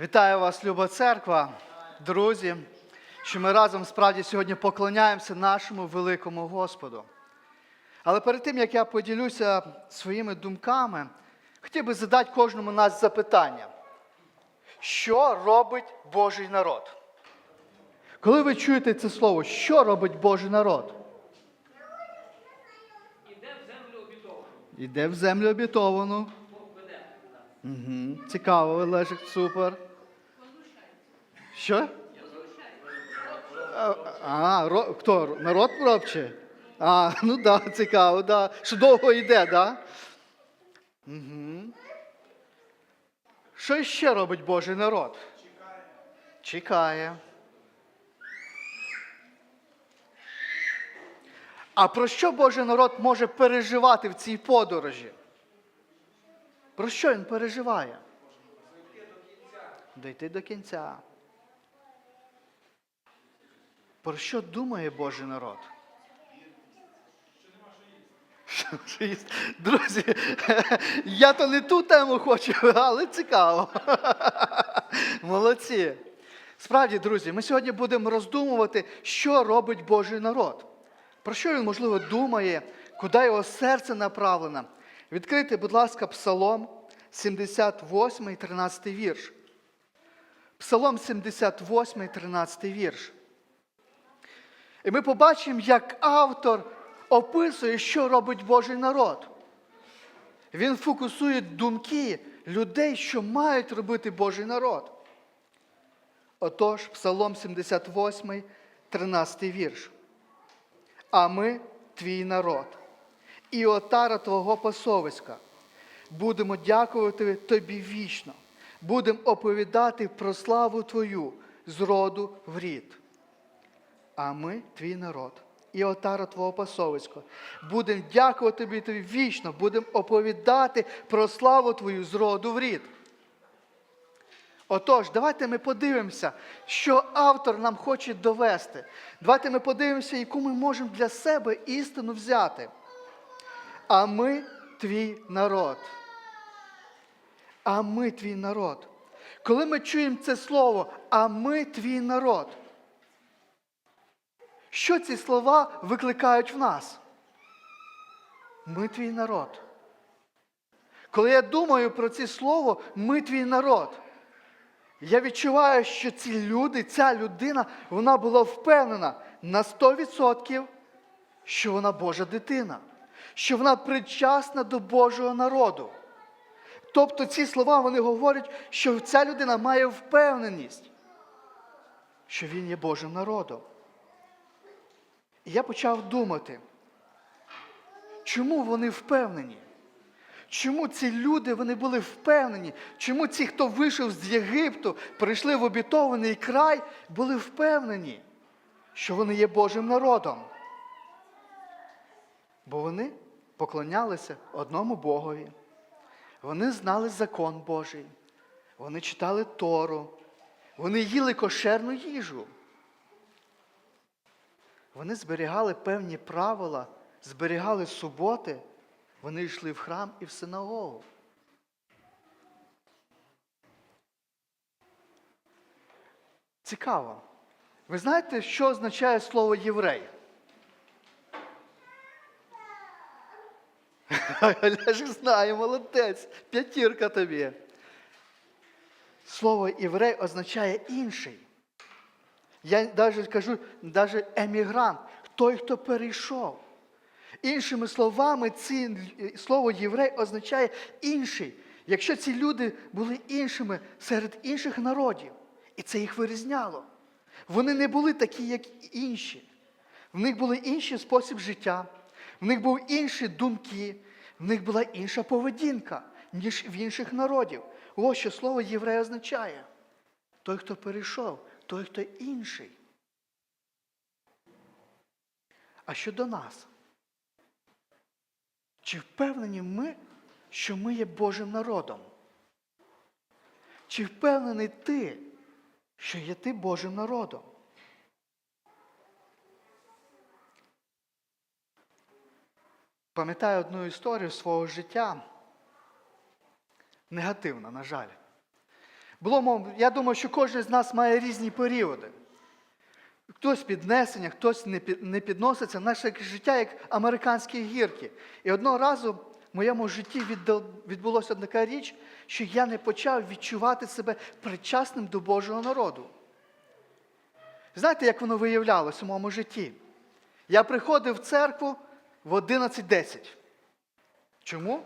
Вітаю вас, люба церква, друзі, що ми разом справді сьогодні поклоняємося нашому великому Господу. Але перед тим, як я поділюся своїми думками, хотів би задати кожному нас запитання. Що робить Божий народ? Коли ви чуєте це слово, що робить Божий народ? Іде в землю обітовану. Іде в землю обітовану. Угу. Цікаво, Олежик, супер. Що? А, ро, хто? Народ робче? А, ну да, цікаво, да. Що довго йде? Да? Угу. Що ще робить Божий народ? Чекає. Чекає. А про що Божий народ може переживати в цій подорожі? Про що він переживає? Дойти до кінця. Про що думає Божий народ? Друзі, я то не ту тему хочу, але цікаво. Молодці. Справді, друзі, ми сьогодні будемо роздумувати, що робить Божий народ. Про що він, можливо, думає, куди його серце направлено. Відкрийте, будь ласка, Псалом 78, 13 вірш. Псалом 78, 13 вірш. І ми побачимо, як автор описує, що робить Божий народ. Він фокусує думки людей, що мають робити Божий народ. Отож, Псалом 78, 13 вірш. А ми твій народ, і отара твого пасовиська. Будемо дякувати тобі вічно, будемо оповідати про славу Твою з роду в рід. А ми твій народ, і отара твого пасовиська. Будемо дякувати тобі, тобі вічно, будемо оповідати про славу Твою з роду в рід. Отож, давайте ми подивимося, що автор нам хоче довести. Давайте ми подивимося, яку ми можемо для себе істину взяти. А ми твій народ. А ми твій народ. Коли ми чуємо це слово, а ми твій народ. Що ці слова викликають в нас? Ми твій народ. Коли я думаю про це слово, ми твій народ. Я відчуваю, що ці люди, ця людина, вона була впевнена на 100%, що вона Божа дитина, що вона причасна до Божого народу. Тобто ці слова вони говорять, що ця людина має впевненість, що він є Божим народом. І я почав думати, чому вони впевнені? Чому ці люди вони були впевнені? Чому ці, хто вийшов з Єгипту, прийшли в обітований край, були впевнені, що вони є Божим народом? Бо вони поклонялися одному Богові. Вони знали закон Божий, вони читали Тору, вони їли кошерну їжу. Вони зберігали певні правила, зберігали суботи. Вони йшли в храм і в синагогу. Цікаво. Ви знаєте, що означає слово єврей? Я ж знаю, молодець, п'ятірка тобі. Слово єврей означає інший. Я навіть кажу, навіть емігрант, той, хто перейшов. Іншими словами, ці, слово єврей означає інший. Якщо ці люди були іншими серед інших народів, і це їх вирізняло. Вони не були такі, як інші. В них були інший спосіб життя, в них були інші думки, в них була інша поведінка, ніж в інших народів. Ось що слово єврей означає. Той, хто перейшов, той, хто інший. А щодо нас? Чи впевнені ми, що ми є Божим народом? Чи впевнений ти, що є ти Божим народом? Пам'ятаю одну історію свого життя. Негативна, на жаль. Було, я думаю, що кожен з нас має різні періоди. Хтось піднесення, хтось не підноситься. Наше життя як американські гірки. І одного разу в моєму житті відбулося така річ, що я не почав відчувати себе причасним до Божого народу. Знаєте, як воно виявлялося в моєму житті? Я приходив в церкву в 11.10. Чому?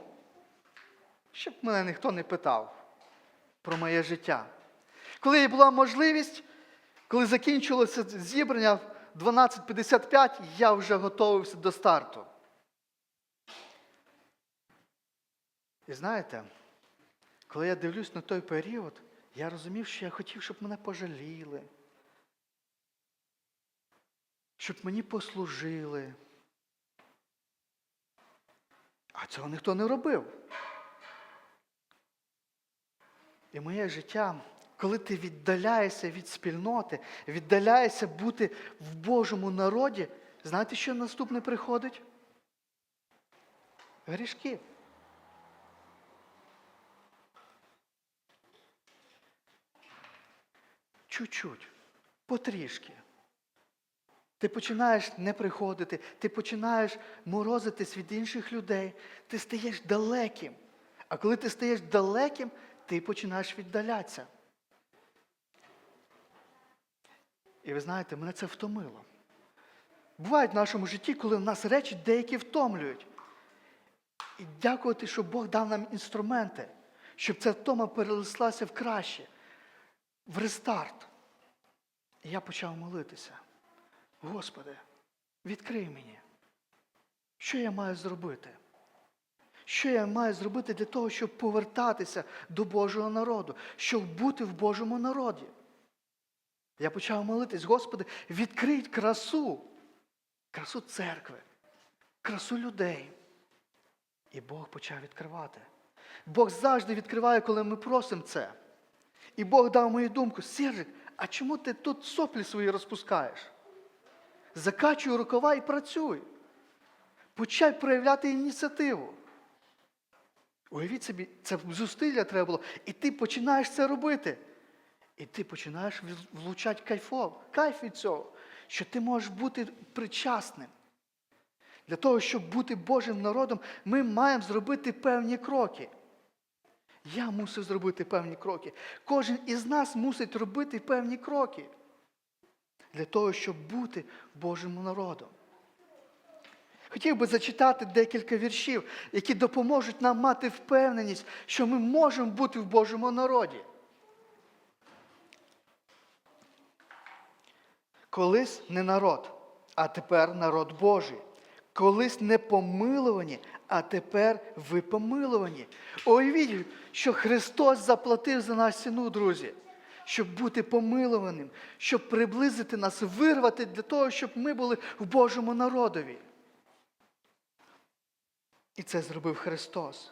Щоб мене ніхто не питав про моє життя. Коли була можливість, коли закінчилося зібрання в 12.55, я вже готувався до старту. І знаєте, коли я дивлюсь на той період, я розумів, що я хотів, щоб мене пожаліли, щоб мені послужили. А цього ніхто не робив. І моє життя, коли ти віддаляєшся від спільноти, віддаляєшся бути в Божому народі, знаєте, що наступне приходить? Грішки. Чуть-чуть, потрішки. Ти починаєш не приходити, ти починаєш морозитись від інших людей, ти стаєш далеким. А коли ти стаєш далеким, ти починаєш віддалятися. І ви знаєте, мене це втомило. Бувають в нашому житті, коли в нас речі деякі втомлюють. І дякувати, що Бог дав нам інструменти, щоб ця втома перелислася в краще, в рестарт. І я почав молитися. Господи, відкрий мені, що я маю зробити? Що я маю зробити для того, щоб повертатися до Божого народу, щоб бути в Божому народі? Я почав молитись, Господи, відкрий красу, красу церкви, красу людей. І Бог почав відкривати. Бог завжди відкриває, коли ми просимо це. І Бог дав мою думку, Сержик, а чому ти тут соплі свої розпускаєш? Закачуй рукава і працюй. Почай проявляти ініціативу. Уявіть собі, це зусилля треба було. І ти починаєш це робити. І ти починаєш влучати кайфов, кайф від цього, що ти можеш бути причасним. Для того, щоб бути Божим народом, ми маємо зробити певні кроки. Я мусив зробити певні кроки. Кожен із нас мусить робити певні кроки для того, щоб бути Божим народом. Хотів би зачитати декілька віршів, які допоможуть нам мати впевненість, що ми можемо бути в Божому народі. Колись не народ, а тепер народ Божий. Колись не помилувані, а тепер ви помилувані. Уявіть, що Христос заплатив за нас ціну, друзі, щоб бути помилуваним, щоб приблизити нас, вирвати для того, щоб ми були в Божому народові. І це зробив Христос.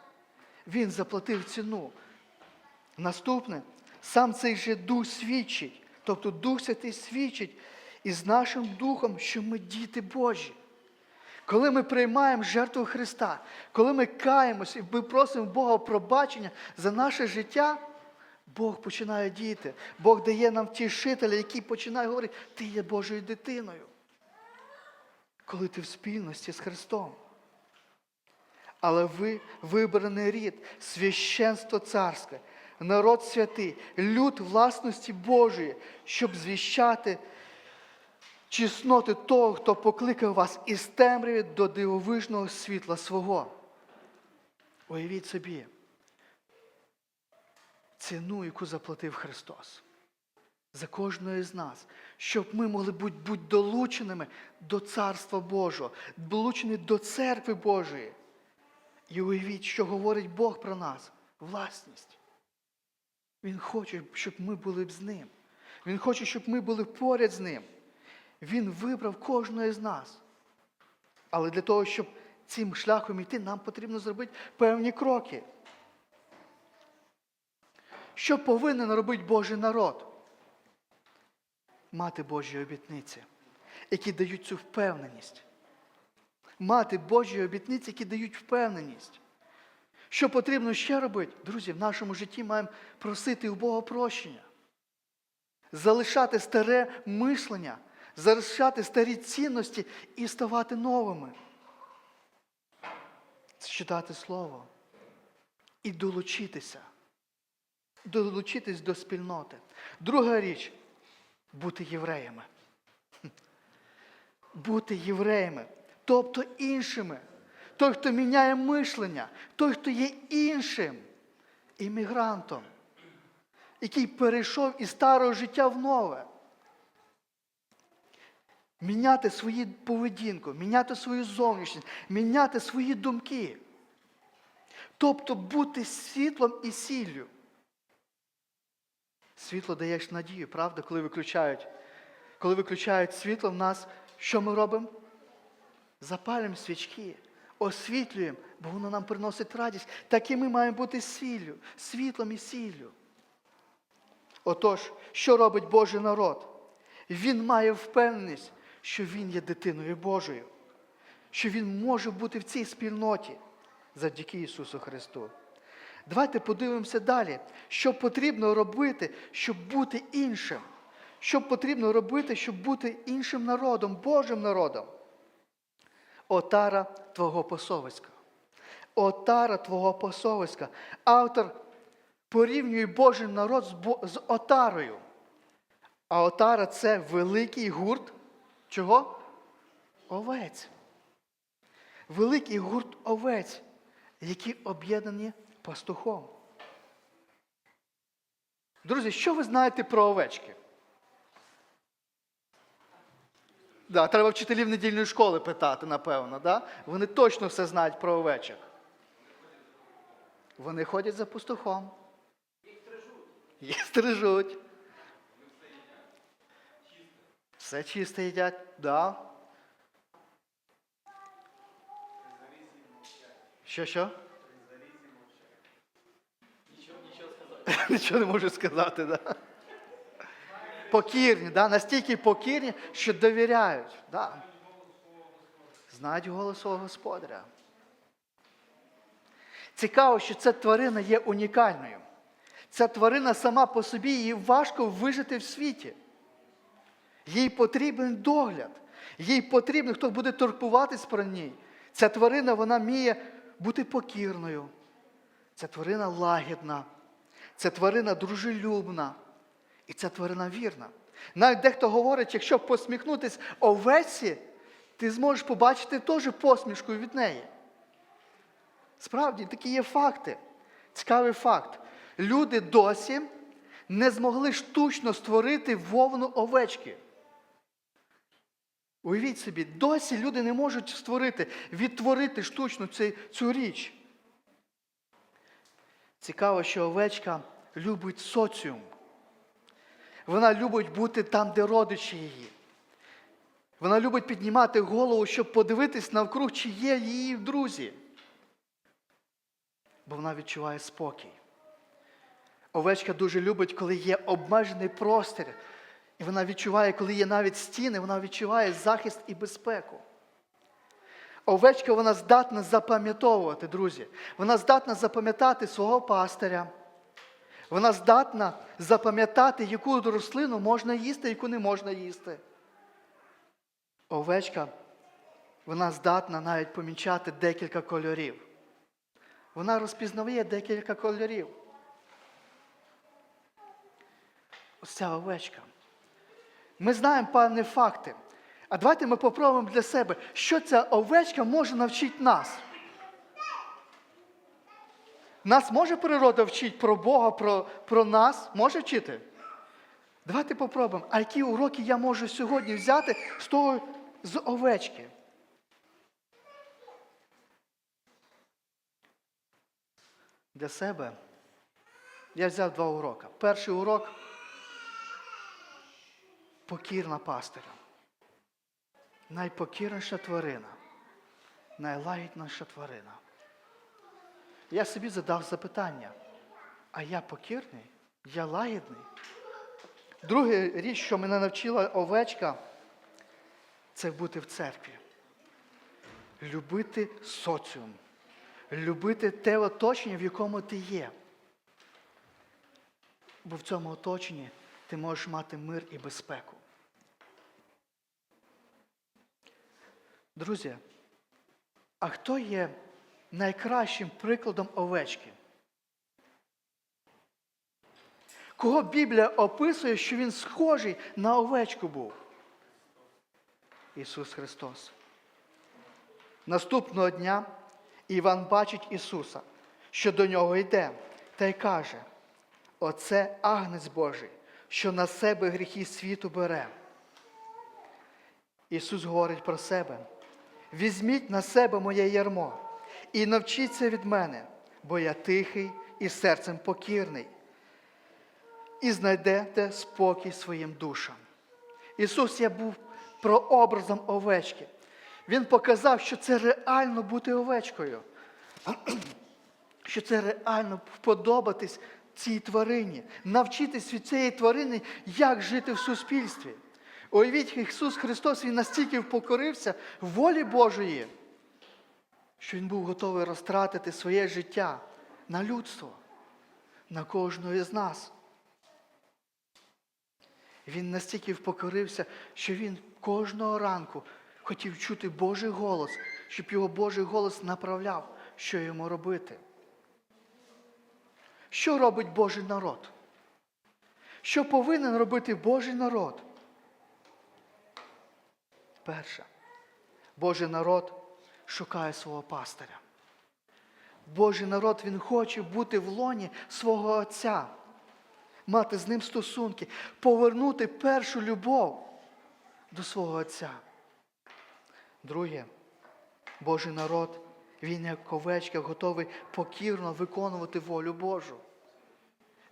Він заплатив ціну. Наступне, сам цей же Дух свідчить, тобто Дух Святий свідчить із нашим Духом, що ми діти Божі. Коли ми приймаємо жертву Христа, коли ми каємося і ми просимо Бога пробачення за наше життя, Бог починає діяти. Бог дає нам втішителя, який починає говорити, ти є Божою дитиною. Коли ти в спільності з Христом. Але ви вибраний рід, священство царське, народ святий, люд власності Божої, щоб звіщати чесноти того, хто покликав вас із темряви до дивовижного світла свого. Уявіть собі ціну, яку заплатив Христос за кожного з нас, щоб ми могли бути, бути долученими до Царства Божого, долучені до церкви Божої. І уявіть, що говорить Бог про нас власність. Він хоче, щоб ми були б з ним. Він хоче, щоб ми були поряд з ним. Він вибрав кожного з нас. Але для того, щоб цим шляхом йти, нам потрібно зробити певні кроки. Що повинен робити Божий народ? Мати Божі обітниці, які дають цю впевненість. Мати Божі обітниці, які дають впевненість, Що потрібно ще робити? Друзі, в нашому житті маємо просити у Бога прощення. Залишати старе мишлення, залишати старі цінності і ставати новими. Читати Слово і долучитися. Долучитись до спільноти. Друга річ бути євреями. Бути євреями, тобто іншими. Той, хто міняє мишлення, той, хто є іншим іммігрантом, який перейшов із старого життя в нове. Міняти свою поведінку, міняти свою зовнішність, міняти свої думки. Тобто бути світлом і сіллю. Світло даєш надію, правда, коли виключають. Коли виключають світло в нас, що ми робимо? Запалюємо свічки, освітлюємо, бо воно нам приносить радість. Так і ми маємо бути сіллю, світлом і сіллю. Отож, що робить Божий народ? Він має впевненість, що він є дитиною Божою, що він може бути в цій спільноті завдяки Ісусу Христу. Давайте подивимося далі, що потрібно робити, щоб бути іншим. Що потрібно робити, щоб бути іншим народом, Божим народом. Отара Твого посовиська. Отара Твого посовиська. Автор порівнює Божий народ з, отарою. А отара це великий гурт. Чого? Овець. Великий гурт овець, які об'єднані пастухом. Друзі, що ви знаєте про овечки? Да, треба вчителів недільної школи питати, напевно. Да? Вони точно все знають про овечок. Вони ходять за пастухом. Їх стрижуть. Все чисте їдять, да. Що, що? Нічого не можу сказати, да. Покірні, да? настільки покірні, що довіряють. Да. Знають голос свого господаря. Цікаво, що ця тварина є унікальною. Ця тварина сама по собі їй важко вижити в світі. Їй потрібен догляд. Їй потрібен, хто буде турбуватись про ній. Ця тварина вона вміє бути покірною. Ця тварина лагідна. Ця тварина дружелюбна. І ця тварина вірна. Навіть дехто говорить, якщо посміхнутись овеці, ти зможеш побачити теж посмішку від неї. Справді, такі є факти. Цікавий факт. Люди досі не змогли штучно створити вовну овечки. Уявіть собі, досі люди не можуть створити, відтворити штучно цю, цю річ. Цікаво, що овечка любить соціум. Вона любить бути там, де родичі її. Вона любить піднімати голову, щоб подивитись навкруг, чи є її друзі. Бо вона відчуває спокій. Овечка дуже любить, коли є обмежений простір. І вона відчуває, коли є навіть стіни, вона відчуває захист і безпеку. Овечка вона здатна запам'ятовувати, друзі. Вона здатна запам'ятати свого пастиря. Вона здатна запам'ятати, яку рослину можна їсти, яку не можна їсти. Овечка, вона здатна навіть помічати декілька кольорів. Вона розпізнає декілька кольорів. Ось ця овечка. Ми знаємо певні факти. А давайте ми попробуємо для себе, що ця овечка може навчити нас. Нас може природа вчити про Бога, про, про нас? Може вчити? Давайте попробуємо. А які уроки я можу сьогодні взяти з того з овечки? Для себе я взяв два уроки. Перший урок покірна пастиря. Найпокірніша тварина, найлагідніша тварина. Я собі задав запитання, а я покірний? Я лагідний? Друга річ, що мене навчила овечка, це бути в церкві. Любити соціум, любити те оточення, в якому ти є. Бо в цьому оточенні ти можеш мати мир і безпеку. Друзі, а хто є найкращим прикладом овечки? Кого Біблія описує, що він схожий на овечку був? Ісус Христос. Наступного дня Іван бачить Ісуса, що до нього йде, та й каже: Оце агнець Божий, що на себе гріхи світу бере. Ісус говорить про себе: візьміть на себе моє ярмо і навчіться від мене, бо я тихий і серцем покірний, і знайдете спокій своїм душам. Ісус я був прообразом овечки. Він показав, що це реально бути овечкою, що це реально вподобатись цій тварині, навчитись від цієї тварини, як жити в суспільстві. Уявіть, Ісус Христос Він настільки покорився волі Божої, що Він був готовий розтратити своє життя на людство, на кожного із нас. Він настільки впокорився, що він кожного ранку хотів чути Божий голос, щоб його Божий голос направляв, що йому робити. Що робить Божий народ? Що повинен робити Божий народ? Перше, Божий народ шукає свого пастиря. Божий народ він хоче бути в лоні свого Отця, мати з ним стосунки, повернути першу любов до свого Отця. Друге, Божий народ, він як овечка готовий покірно виконувати волю Божу.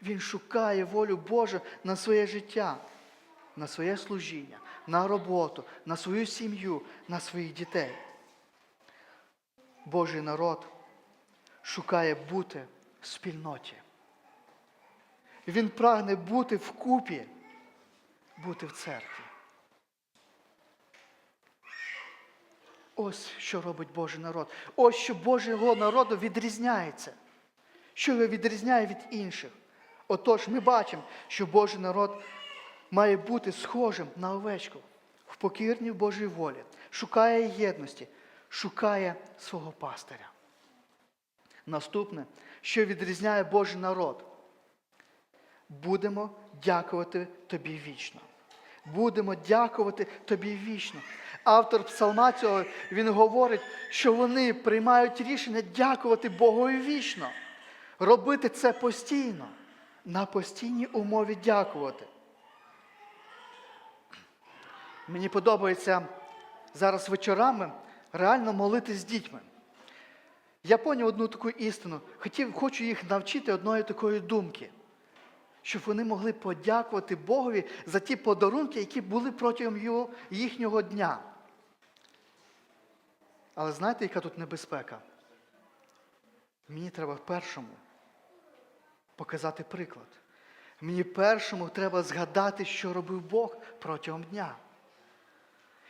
Він шукає волю Божу на своє життя, на своє служіння, на роботу, на свою сім'ю, на своїх дітей. Божий народ шукає бути в спільноті. Він прагне бути вкупі, бути в церкві. Ось що робить Божий народ. Ось що Божого народу відрізняється. Що його відрізняє від інших. Отож, ми бачимо, що Божий народ має бути схожим на овечку в покірній Божій волі, шукає єдності, шукає свого пастиря. Наступне, що відрізняє Божий народ. Будемо дякувати тобі вічно. Будемо дякувати тобі вічно. Автор псалма цього він говорить, що вони приймають рішення дякувати Богові вічно. Робити це постійно, на постійній умові дякувати. Мені подобається зараз вечорами реально молитись з дітьми. Я поняв одну таку істину. Хотів, хочу їх навчити одної такої думки, щоб вони могли подякувати Богові за ті подарунки, які були протягом їхнього дня. Але знаєте, яка тут небезпека? Мені треба першому показати приклад. Мені першому треба згадати, що робив Бог протягом дня.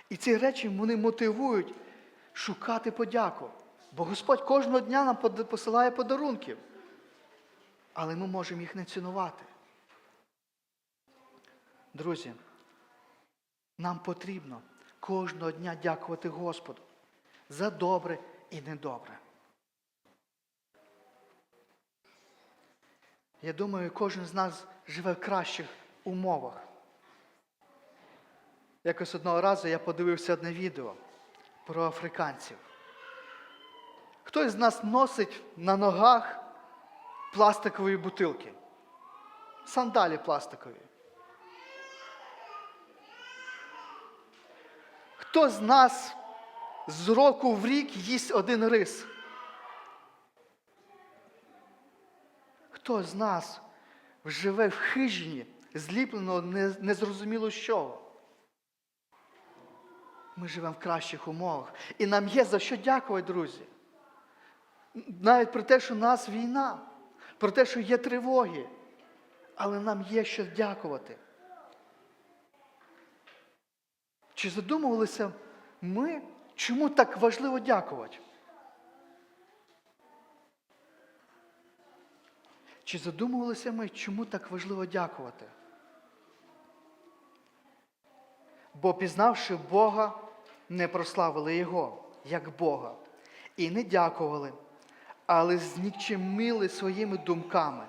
І ці речі вони мотивують шукати подяку. Бо Господь кожного дня нам посилає подарунків. Але ми можемо їх не цінувати. Друзі, нам потрібно кожного дня дякувати Господу за добре і недобре. Я думаю, кожен з нас живе в кращих умовах. Якось одного разу я подивився одне відео про африканців. Хтось з нас носить на ногах пластикові бутилки, сандалі пластикові. Хто з нас з року в рік їсть один рис? Хто з нас живе в хижині, зліпленого незрозуміло з чого? Ми живемо в кращих умовах. І нам є за що дякувати, друзі. Навіть про те, що у нас війна, про те, що є тривоги. Але нам є що дякувати. Чи задумувалися ми, чому так важливо дякувати? Чи задумувалися ми, чому так важливо дякувати? Бо пізнавши Бога, не прославили Його, як Бога, і не дякували, але знічимили своїми думками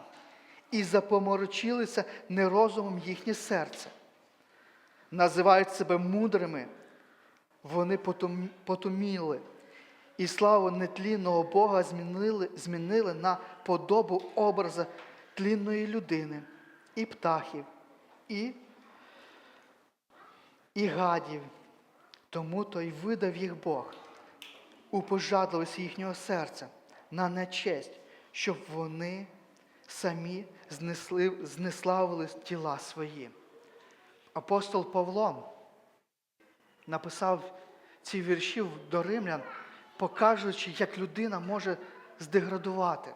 і запоморочилися нерозумом їхнє серце. Називають себе мудрими, вони потуміли, і славу нетлінного Бога змінили, змінили на подобу образа тлінної людини, і птахів, і, і гадів. Тому то й видав їх Бог у пожадливість їхнього серця на нечесть, щоб вони самі знесли, знеславили тіла свої. Апостол Павло написав ці вірші до римлян, покажучи, як людина може здеградувати.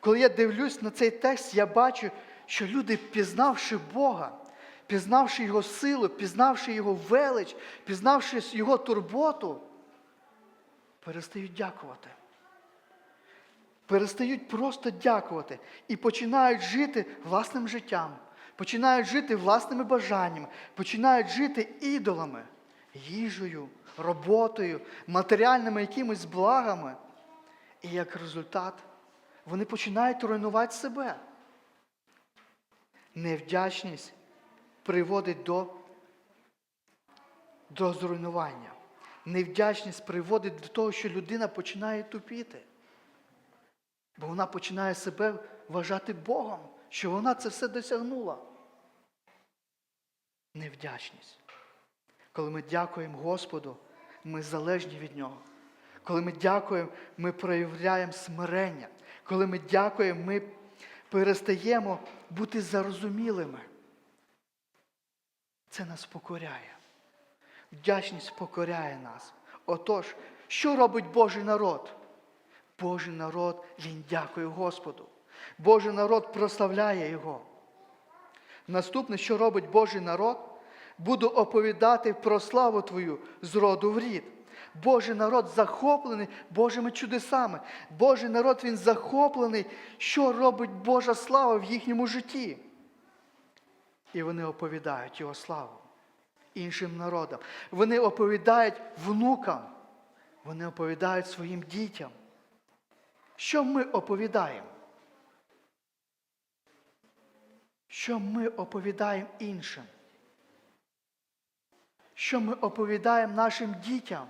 Коли я дивлюсь на цей текст, я бачу, що люди, пізнавши Бога, пізнавши Його силу, пізнавши Його велич, пізнавши Його турботу, перестають дякувати. Перестають просто дякувати і починають жити власним життям, починають жити власними бажаннями, починають жити ідолами, їжею, роботою, матеріальними якимись благами. І як результат вони починають руйнувати себе. Невдячність приводить до, до зруйнування. Невдячність приводить до того, що людина починає тупіти. Бо вона починає себе вважати Богом, що вона це все досягнула. Невдячність. Коли ми дякуємо Господу, ми залежні від Нього. Коли ми дякуємо, ми проявляємо смирення. Коли ми дякуємо, ми перестаємо бути зарозумілими. Це нас покоряє. Вдячність покоряє нас. Отож, що робить Божий народ? Божий народ, він дякує Господу. Божий народ прославляє Його. Наступне, що робить Божий народ, буду оповідати про славу Твою з роду в рід. Божий народ захоплений Божими чудесами. Божий народ він захоплений, що робить Божа слава в їхньому житті. І вони оповідають Його славу іншим народам. Вони оповідають внукам, вони оповідають своїм дітям. Що ми оповідаємо? Що ми оповідаємо іншим? Що ми оповідаємо нашим дітям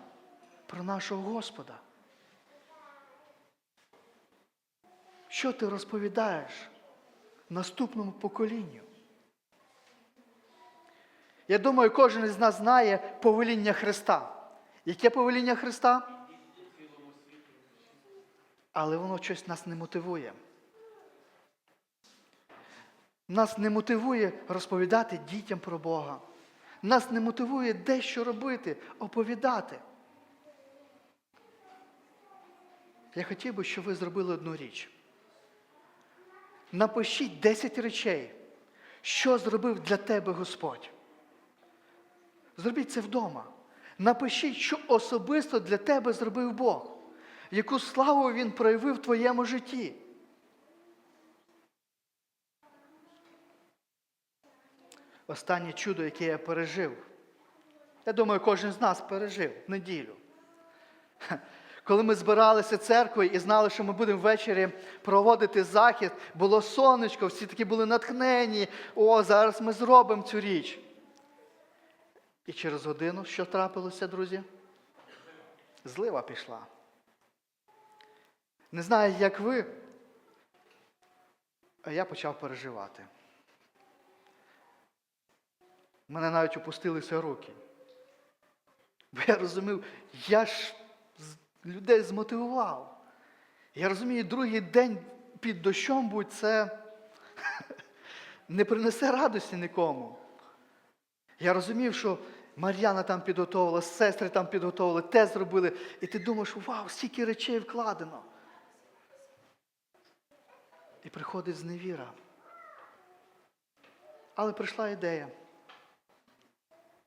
про нашого Господа? Що ти розповідаєш наступному поколінню? Я думаю, кожен із нас знає повеління Христа. Яке повеління Христа? Але воно щось нас не мотивує. Нас не мотивує розповідати дітям про Бога. Нас не мотивує дещо робити, оповідати. Я хотів би, щоб ви зробили одну річ. Напишіть 10 речей, що зробив для тебе Господь. Зробіть це вдома. Напишіть, що особисто для тебе зробив Бог, яку славу Він проявив в твоєму житті. Останнє чудо, яке я пережив. Я думаю, кожен з нас пережив неділю. Коли ми збиралися церквою і знали, що ми будемо ввечері проводити захід, було сонечко, всі такі були натхнені. О, зараз ми зробимо цю річ. І через годину що трапилося, друзі? Злива пішла. Не знаю, як ви, а я почав переживати. Мене навіть опустилися руки. Бо я розумів, я ж людей змотивував. Я розумію, другий день під дощом будь це не принесе радості нікому. Я розумів, що Мар'яна там підготовила, сестри там підготовили, те зробили. І ти думаєш, вау, стільки речей вкладено. І приходить зневіра. Але прийшла ідея.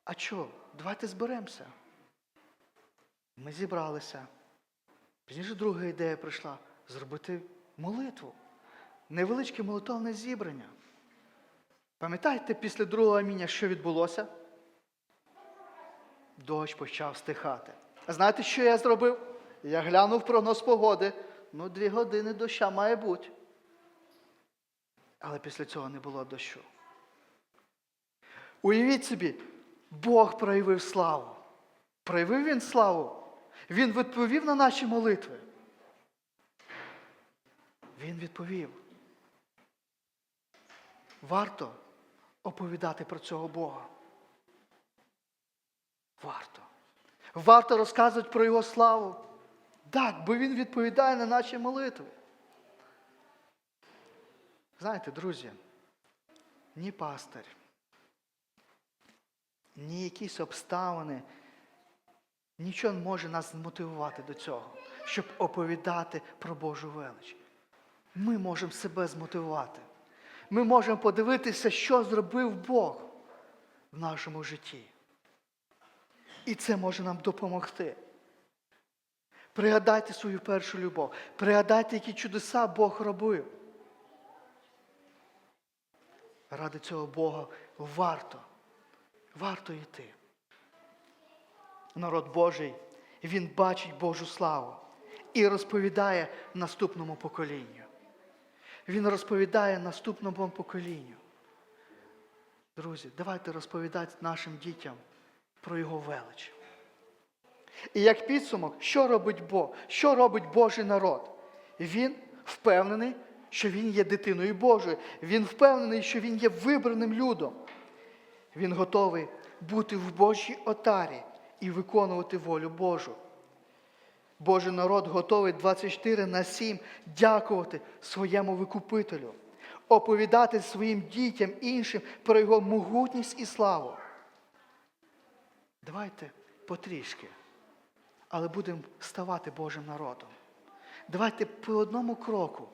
А що, давайте зберемося. Ми зібралися. Пізніше друга ідея прийшла зробити молитву. невеличке молитовне зібрання. Пам'ятаєте, після другого аміння, що відбулося? Дощ почав стихати. Знаєте, що я зробив? Я глянув прогноз погоди. Ну, дві години доща має бути. Але після цього не було дощу. Уявіть собі, Бог проявив славу. Проявив він славу. Він відповів на наші молитви. Він відповів. Варто оповідати про цього Бога. Варто. Варто розказувати про Його славу. Так, бо Він відповідає на наші молитви. Знаєте, друзі, ні пастир, ні якісь обставини, нічого не може нас змотивувати до цього, щоб оповідати про Божу велич. Ми можемо себе змотивувати. Ми можемо подивитися, що зробив Бог в нашому житті. І це може нам допомогти. Пригадайте свою першу любов. Пригадайте, які чудеса Бог робив. Ради цього Бога варто, варто йти. Народ Божий, він бачить Божу славу і розповідає наступному поколінню. Він розповідає наступному поколінню. Друзі, давайте розповідати нашим дітям про його велич. І як підсумок, що робить Бог? Що робить Божий народ? Він впевнений, що він є дитиною Божою. Він впевнений, що він є вибраним людом. Він готовий бути в Божій отарі і виконувати волю Божу. Божий народ готовий 24 на 7 дякувати своєму викупителю, оповідати своїм дітям іншим про його могутність і славу. Давайте потрішки, але будемо ставати Божим народом. Давайте по одному кроку,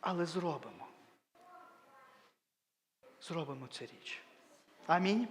але зробимо. Зробимо цю річ. Амінь.